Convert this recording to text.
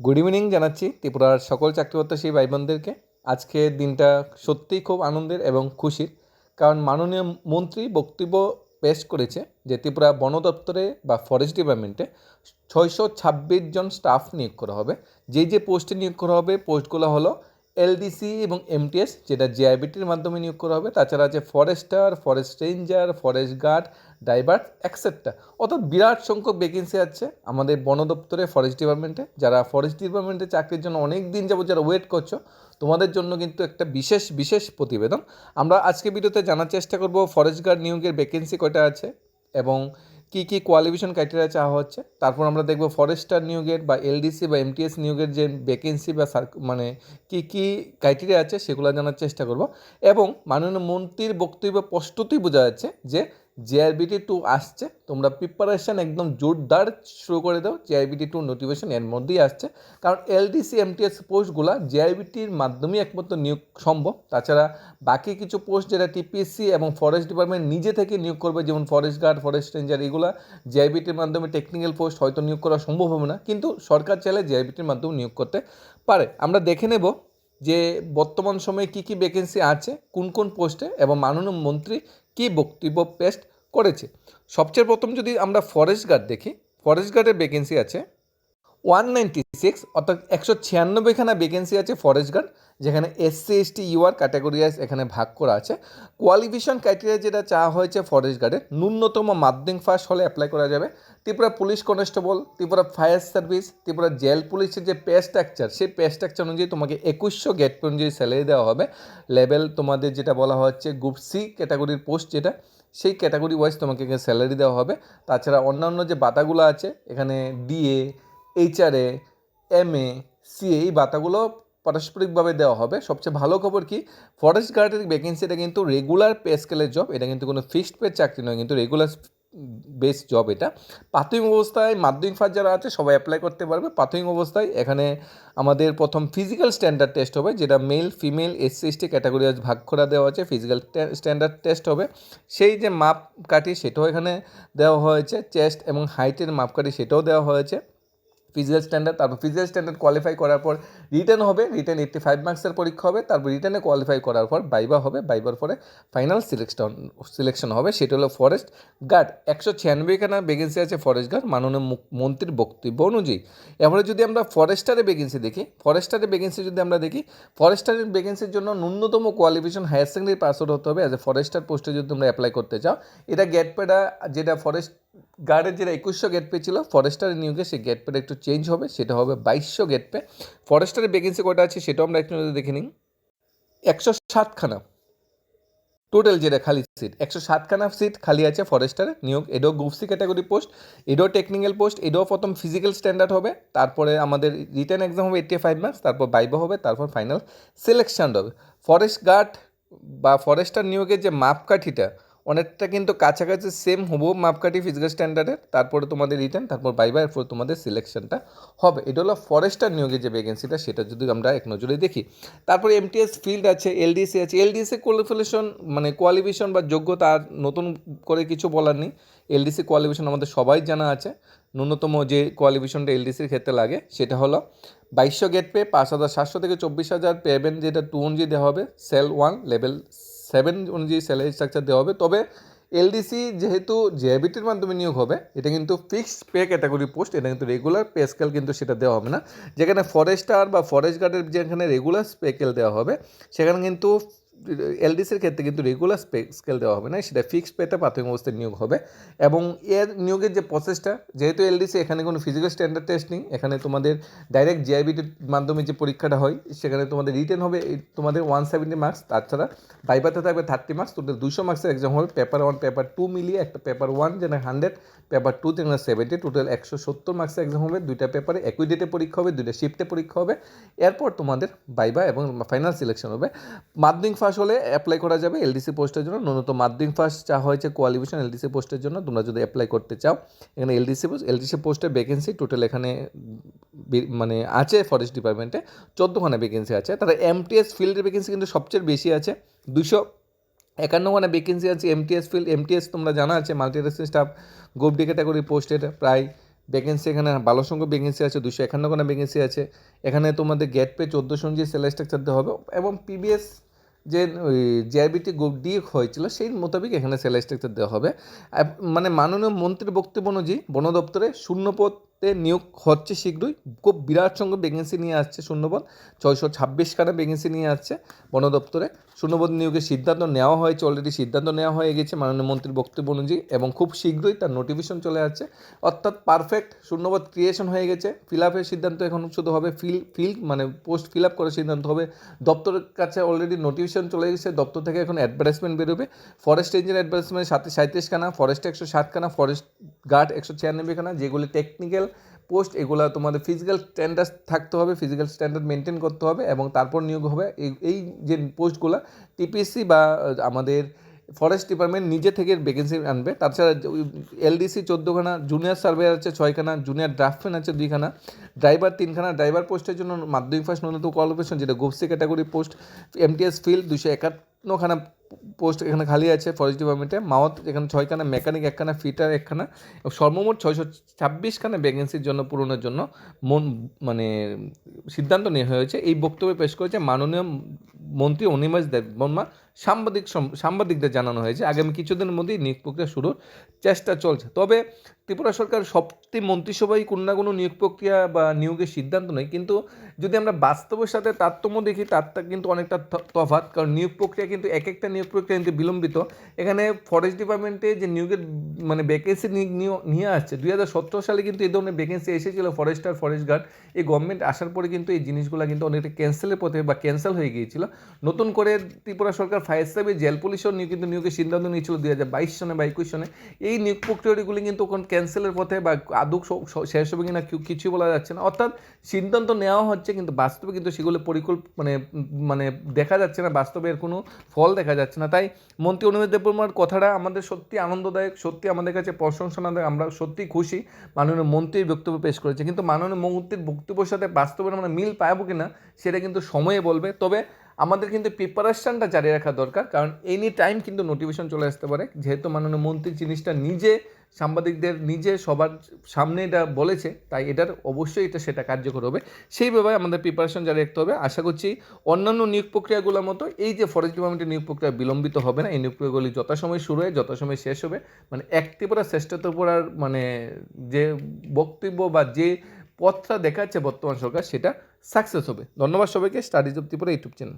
Good evening জানাচ্ছি ত্রিপুরার সকল চাকরিপ্রত্যাশী ভাই বোনদেরকে আজকের দিনটা সত্যিই খুব আনন্দের এবং খুশির, কারণ মাননীয় মন্ত্রী বক্তব্য পেশ করেছে যে ত্রিপুরা বন দপ্তরে বা ফরেস্ট ডিপার্টমেন্টে ছয়শো ছাব্বিশ জন স্টাফ নিয়োগ করা হবে। যে যে পোস্টে নিয়োগ করা হবে পোস্টগুলো হলো এলডিসি এবং এমটিএস, যেটা জিআইবিটির মাধ্যমে নিয়োগ করা হবে। তাছাড়া আছে forester forest ranger forest guard driver etcetera অর্থাৎ বিরাট সংখ্যক ভ্যাকেন্সি আছে আমাদের বন দপ্তরে ফরেস্ট ডিপার্টমেন্টে যারা ফরেস্ট ডিপার্টমেন্টে চাকরির জন্য অনেক দিন যাবত যারা ওয়েট করছ, তোমাদের জন্য কিন্তু একটা বিশেষ বিশেষ প্রতিবেদন। আমরা আজকে ভিডিওতে জানার চেষ্টা করব ফরেস্ট গার্ড নিয়োগের ভ্যাকেন্সি কয়টা আছে এবং কী কী কোয়ালিফিকেশন ক্রাইটেরিয়া চাওয়া হচ্ছে? তারপর আমরা দেখব ফরেস্টার নিয়োগের বা এলডিসি বা এমটিএস নিয়োগের যে ভ্যাকেন্সি বা মানে কী কী ক্রাইটেরিয়া আছে সেগুলো জানার চেষ্টা করব। এবং মাননীয় মন্ত্রীর বক্তব্য স্পষ্টতই বোঝা যাচ্ছে যে জেআরবিটি টু আসছে, তোমরা প্রিপারেশন একদম জোরদার শুরু করে দাও জেআরবিটি টু নোটিফিকেশন এর মধ্যেই আসছে। কারণ এলডিসি এমটিএস পোস্টগুলো জেআরবিটির মাধ্যমেই একমাত্র নিয়োগ সম্ভব। তাছাড়া বাকি কিছু পোস্ট যেটা টিপিএসসি এবং ফরেস্ট ডিপার্টমেন্ট নিজে থেকে নিয়োগ করবে, যেমন ফরেস্ট গার্ড ফরেস্ট রেঞ্জার এগুলো জেআইবিটির মাধ্যমে টেকনিক্যাল পোস্ট হয়তো নিয়োগ করা সম্ভব হবে না, কিন্তু সরকার চাইলে জেআইবিটির মাধ্যমে নিয়োগ করতে পারে। আমরা দেখে নেব যে বর্তমান সময়ে কী কী ভ্যাকেন্সি আছে, কোন কোন পোস্টে এবং মাননীয় মন্ত্রী কী বক্তব্য পেশ করেছে। সবচেয়ে প্রথম যদি আমরা ফরেস্ট গার্ড দেখি ফরেস্ট গার্ডের ভ্যাকেন্সি আছে ওয়ান নাইনটি সিক্স অর্থাৎ একশো ছিয়ানব্বইখানা ভ্যাকেন্সি আছে ফরেস্ট গার্ড যেখানে এসসি এসটি ইউআর ক্যাটাগরিয়াইজ এখানে ভাগ করা আছে। কোয়ালিফিকেশন ক্রাইটেরিয়া যেটা চাওয়া হয়েছে ফরেস্ট গার্ডের ন্যূনতম মাধ্যমিক ফার্স্ট হলে অ্যাপ্লাই করা যাবে। Tripura police constable Tripura fire service Tripura jail পুলিশের যে পে স্ট্রাকচার সেই পে স্ট্রাকচার অনুযায়ী তোমাকে একুশশো গেট অনুযায়ী স্যালারি দেওয়া হবে। লেভেল তোমাদের যেটা বলা হচ্ছে গ্রুপ সি ক্যাটাগরির পোস্ট যেটা, সেই ক্যাটাগরি ওয়াইজ তোমাকে স্যালারি দেওয়া হবে। তাছাড়া অন্যান্য যে বাতাগুলো আছে, এখানে DA HRA M A CA এই বাতাগুলো পারস্পরিকভাবে দেওয়া হবে। সবচেয়ে ভালো খবর কি? ফরেস্ট গার্ডের ভ্যাকেন্সিটা কিন্তু রেগুলার পে স্কেলের জব এটা কিন্তু কোনো ফিক্সড পে চাকরি নয়, কিন্তু রেগুলার বেস জব এটা। প্রাথমিক অবস্থায় মাধ্যমিক ফার্স্ট যারা আছে, সবাই অ্যাপ্লাই করতে পারবে। প্রাথমিক অবস্থায় এখানে আমাদের প্রথম ফিজিক্যাল স্ট্যান্ডার্ড টেস্ট হবে, যেটা male female SC ST category ভাগ করা দেওয়া আছে ফিজিক্যাল স্ট্যান্ডার্ড টেস্ট হবে। সেই যে মাপ কাঠি সেটাও এখানে দেওয়া হয়েছে। চেস্ট এবং হাইটের মাপকাঠি, সেটাও দেওয়া হয়েছে। ফিজিক্যাল স্ট্যান্ডার্ড তারপর ফিজিক্যাল স্ট্যান্ডার্ড কোয়ালিফাই করার পর রিটার্ন হবে রিটার্ন এইট্টি ফাইভ মার্কসের পরীক্ষা হবে, তারপর রিটার্নে কোয়ালিফাই করার পর বাইবা হবে বাইবার পরে ফাইনাল সিলেকশন সিলেকশন হবে, সেটা হলো ফরেস্ট গার্ড একশো ছিয়ানব্বইখানা ভ্যাকেন্সি আছে ফরেস্ট গার্ড মাননীয় মন্ত্রীর বক্তব্য অনুযায়ী। এবারে যদি আমরা ফরেস্টারের ভ্যাকেন্সি দেখি ফরেস্টারের ভ্যাকেন্সি যদি আমরা দেখি ফরেস্টারের ভ্যাকেন্সির জন্য ন্যূনতম qualification higher secondary pass out হতে হবে অ্যাজ এ ফরেস্টার পোস্টে যদি তোমরা অ্যাপ্লাই করতে চাও, এটা গেট পেটা যেটা ফরেস্ট গার্ডের যেটা একুশশো গেট পে ছিল ফরেস্টারের নিয়োগে সেই গেট পেটা একটু চেঞ্জ হবে, সেটা হবে বাইশশো গেট পে ফরেস্টারের ভ্যাকেন্সি কটা আছে সেটাও আমরা একটু দেখে নিই। একশো সাতখানা। টোটাল যেটা খালি সিট একশো সাতখানা সিট খালি আছে ফরেস্টারে নিয়োগ। এডো গ্রুপসি ক্যাটাগরি পোস্ট এডো টেকনিক্যাল পোস্ট এডো প্রথম ফিজিক্যাল স্ট্যান্ডার্ড হবে। তারপরে আমাদের রিটার্ন এক্সাম হবে এইটটি ফাইভ মার্কস তারপর বাইবা হবে, তারপর ফাইনাল সিলেকশন হবে। ফরেস্ট গার্ড বা ফরেস্টার নিয়োগের যে মাপকাঠিটা অনেকটা কিন্তু কাছাকাছি সেম হব মাপকাঠি ফিজিক্যাল স্ট্যান্ডার্ডের তারপরে তোমাদের রিটার্ন তারপর বাইবা এরপর তোমাদের সিলেকশনটা হবে। এটা হলো ফরেস্টার নিয়োগের যে ভ্যাকেন্সিটা সেটা যদি আমরা এক নজরে দেখি। তারপরে এমটিএস ফিল্ড আছে এলডিসি আছে। এলডিসি কোয়ালিফিকেশন মানে কোয়ালিফিকেশন বা যোগ্যতা আর নতুন করে কিছু বলার নেই। এলডিসি কোয়ালিফিকেশন আমাদের সবাই জানা আছে। ন্যূনতম যে কোয়ালিফিকেশনটা এলডিসির ক্ষেত্রে লাগে, সেটা হলো বাইশশো গেট পে পাঁচ হাজার সাতশো থেকে চব্বিশ হাজার পেবেন যেটা টু অনুযায়ী দেওয়া হবে সেল ওয়ান লেভেল সেভেন অনুযায়ী স্যালারি স্ট্রাকচার দেওয়া হবে। তবে এলডিসি যেহেতু জেএবিটির মাধ্যমে নিয়োগ হবে, এটা কিন্তু ফিক্সড পে ক্যাটাগরি পোস্ট এটা কিন্তু রেগুলার পে স্কেল কিন্তু সেটা দেওয়া হবে না। যেখানে ফরেস্টার বা ফরেস্ট গার্ডের যেখানে রেগুলার পে স্কেল দেওয়া হবে, সেখানে কিন্তু এলডিসির ক্ষেত্রে কিন্তু রেগুলার স্কেল দেওয়া হবে না, সেটা ফিক্সড পেতে প্রাথমিক অবস্থায় নিয়োগ হবে। এবং এর নিয়োগের যে প্রসেসটা যেহেতু এলডিসি এখানে কোনো ফিজিক্যাল স্ট্যান্ডার্ড টেস্ট নেই, এখানে তোমাদের ডাইরেক্ট জিআইবিটির মাধ্যমে যে পরীক্ষাটা হয়, সেখানে তোমাদের রিটেন হবে তোমাদের ওয়ান সেভেন্টি মার্কস তাছাড়া বাইবাতে থাকবে থার্টি মার্কস টোটাল দুশো মার্কসের এক্সাম হবে পেপার ওয়ান পেপার টু মিলিয়ে একটা পেপার ওয়ান যেখানে হান্ড্রেড পেপার টু যেখানে সেভেন্টি টোটাল একশো সত্তর মার্কসের এক্সাম হবে, দুইটা পেপারে একই ডেটে পরীক্ষা হবে, দুইটা শিফটে পরীক্ষা হবে। এরপর তোমাদের বাইবা এবং ফাইনাল সিলেকশন হবে। মাধ্যমিক ফার্স্ট হলে অ্যাপ্লাই করা যাবে এলডিসি পোস্টের জন্য। ন্যূনতম মাধ্যমিক ফার্স্ট যা হয়েছে কোয়ালিফিকেশন এলডিসি পোস্টের জন্য, তোমরা যদি অ্যাপ্লাই করতে চাও, এখানে এলডিসি পোস্ট এলডিসি পোস্টের ভ্যাকেন্সি টোটাল এখানে মানে আছে ফরেস্ট ডিপার্টমেন্টে চোদ্দোখানা ভ্যাকেন্সি আছে। তারা এমটিএস ফিল্ডের ভ্যাকেন্সি কিন্তু সবচেয়ে বেশি আছে দুশো একান্নখানা ভ্যাকেন্সি আছে এমটিএস ফিল্ড এমটিএস তোমরা জানা আছে multi staff group D category পোস্টের প্রায় ভ্যাকেন্সি এখানে ভালো সংখ্যক ভ্যাকেন্সি আছে দুশো একান্নখানা ভ্যাকেন্সি আছে। এখানে তোমাদের গেট পে চোদ্দোশো অনুযায়ী সেলাই স্ট্রাকচার দেওয়া হবে এবং পিবিএস যে, ওই জিআরবিটি গ্রুপ ডি হয়েছিল, সেই মোতাবেক এখানে স্যালারি স্ট্রাকচার দেওয়া হবে। মানে মাননীয় মন্ত্রীর বক্তব্য অনুযায়ী বন দপ্তরে শূন্যপদে নিয়োগ হচ্ছে শীঘ্রই। খুব বিরাট সংখ্যক ভ্যাকেন্সি নিয়ে আসছে শূন্যপদ। ছয়শো ছাব্বিশখানা ভ্যাকেন্সি নিয়ে আসছে বন দপ্তরে। শূন্যপদ নিয়োগের সিদ্ধান্ত নেওয়া হয়েছে অলরেডি সিদ্ধান্ত নেওয়া হয়ে গেছে মাননীয় মন্ত্রীর বক্তব্য অনুযায়ী এবং খুব শীঘ্রই তার নোটিফিকেশন চলে আসছে। অর্থাৎ পারফেক্ট শূন্যপদ ক্রিয়েশন হয়ে গেছে। ফিল আপের সিদ্ধান্ত এখন শুধু হবে ফিল ফিল মানে পোস্ট ফিল আপ করার সিদ্ধান্ত হবে। দপ্তরের কাছে অলরেডি নোটিফিকেশন চলে গেছে দপ্তর থেকে এখন অ্যাডভার্টাইজমেন্ট বেরোবে। ফরেস্ট রেঞ্জের অ্যাডভার্টাইজমেন্ট সাথে সাঁত্রিশখানা ফরেস্ট একশো ষাটখানা ফরেস্ট গার্ড একশো ছিয়ানব্বইখানা যেগুলি টেকনিক্যাল পোস্ট, এগুলো তোমাদের ফিজিক্যাল স্ট্যান্ডার্ড থাকতে হবে ফিজিক্যাল স্ট্যান্ডার্ড মেনটেন করতে হবে এবং তারপর নিয়োগ হবে। এই যে পোস্টগুলো টিপিএসসি বা আমাদের ফরেস্ট ডিপার্টমেন্ট নিজে থেকে ভ্যাকেন্সি আনবে। তাছাড়া এলডিসি চোদ্দোখানা জুনিয়র সার্ভেয়ার আছে ছয়খানা জুনিয়র ড্রাফটম্যান আছে দুইখানা ড্রাইভার তিনখানা ড্রাইভার পোস্টের জন্য মাধ্যমিক ফার্স্ট ন্যূনতম কোয়ালিফিকেশন যেটা group C category post MTS field দুশো একান্নখানা পোস্ট এখানে খালি আছে ফরেস্ট ডিপার্টমেন্টে মাওয়াত এখানে ছয়খানা, মেকানিক একখানা, ফিটার একখানা। সর্বমোট ছয়শো ছাব্বিশখানা ভ্যাকেন্সির জন্য, পূরণের জন্য মন মানে সিদ্ধান্ত নেওয়া হয়েছে। এই বক্তব্য পেশ করেছে মাননীয় মন্ত্রী অনিমাস দেববর্মা। সাংবাদিক সাংবাদিকদের জানানো হয়েছে। আগামী কিছুদিনের মধ্যেই নিয়োগ প্রক্রিয়া শুরুর চেষ্টা চলছে। তবে ত্রিপুরা সরকার সবটি মন্ত্রিসভায় কোনো না কোনো নিয়োগ প্রক্রিয়া বা নিয়োগের সিদ্ধান্ত নেই কিন্তু যদি আমরা বাস্তবের সাথে তারতম্য দেখি, তারটা কিন্তু অনেকটা তফাৎ। কারণ নিয়োগ প্রক্রিয়া কিন্তু এক একটা নিয়োগ প্রক্রিয়া কিন্তু বিলম্বিত। এখানে ফরেস্ট ডিপার্টমেন্টে যে নিয়োগের মানে ভ্যাকেন্সি নিয়ে আসছে, দুই হাজার সতেরো সালে কিন্তু এই ধরনের ভ্যাকেন্সি এসেছিল ফরেস্টার ফরেস্ট গার্ড এই গভর্নমেন্ট আসার পরে কিন্তু এই জিনিসগুলো কিন্তু অনেকটা ক্যান্সেলের পথে বা ক্যান্সেল হয়ে গিয়েছিল। নতুন করে ত্রিপুরা সরকার ফায়ার সার্ভিস, জেল পুলিশও কিন্তু নিয়োগের সিদ্ধান্ত নিয়েছিল দুই হাজার বাইশ সনে বা একুশ সনে। এই নিয়োগ প্রক্রিয়াগুলি কিন্তু ক্যান্সেলের পথে বা আদৌ শেষ হবে কিনা কিছুই বলা যাচ্ছে না। অর্থাৎ সিদ্ধান্ত নেওয়া হচ্ছে, কিন্তু বাস্তবে কিন্তু সেগুলো পরিকল্প মানে মানে দেখা যাচ্ছে না, বাস্তবে এর কোনো ফল দেখা যাচ্ছে না। তাই মন্ত্রী অনুমেদ দেববর্মার কথাটা আমাদের সত্যি আনন্দদায়ক, সত্যি আমাদের কাছে প্রশংসনাদায়ক, আমরা সত্যি খুশি। মাননীয় মন্ত্রীর বক্তব্য পেশ করেছে। কিন্তু মাননীয় মন্ত্রীর বক্তব্যের সাথে বাস্তবে আমরা মিল পাবো কিনা, সেটা কিন্তু সময়ে বলবে। তবে আমাদের কিন্তু প্রিপারেশনটা জারি রাখা দরকার, কারণ এনি টাইম কিন্তু নোটিফিকেশন চলে আসতে পারে। যেহেতু মাননীয় মন্ত্রী জিনিসটা নিজে, সাংবাদিকদের নিজে সবার সামনে এটা বলেছে, তাই এটার অবশ্যই এটা সেটা কার্যকর হবে। সেইভাবে আমাদের প্রিপারেশন জারি রাখতে হবে। আশা করছি অন্যান্য নিয়োগ প্রক্রিয়াগুলোর মতো এই যে ফরেস্ট ডিপার্টমেন্টের নিয়োগ প্রক্রিয়া বিলম্বিত হবে না। এই নিয়োগ প্রক্রিয়াগুলি যথাসময় শুরু হয়, যথাসময় শেষ হবে। মানে এক ত্রিপুরা শ্রেষ্ঠ ত্রিপুরার মানে যে বক্তব্য বা যে পথটা দেখাচ্ছে বর্তমান সরকার সেটা সাকসেস হবে। ধন্যবাদ সবাইকে। Studies of Tripura YouTube channel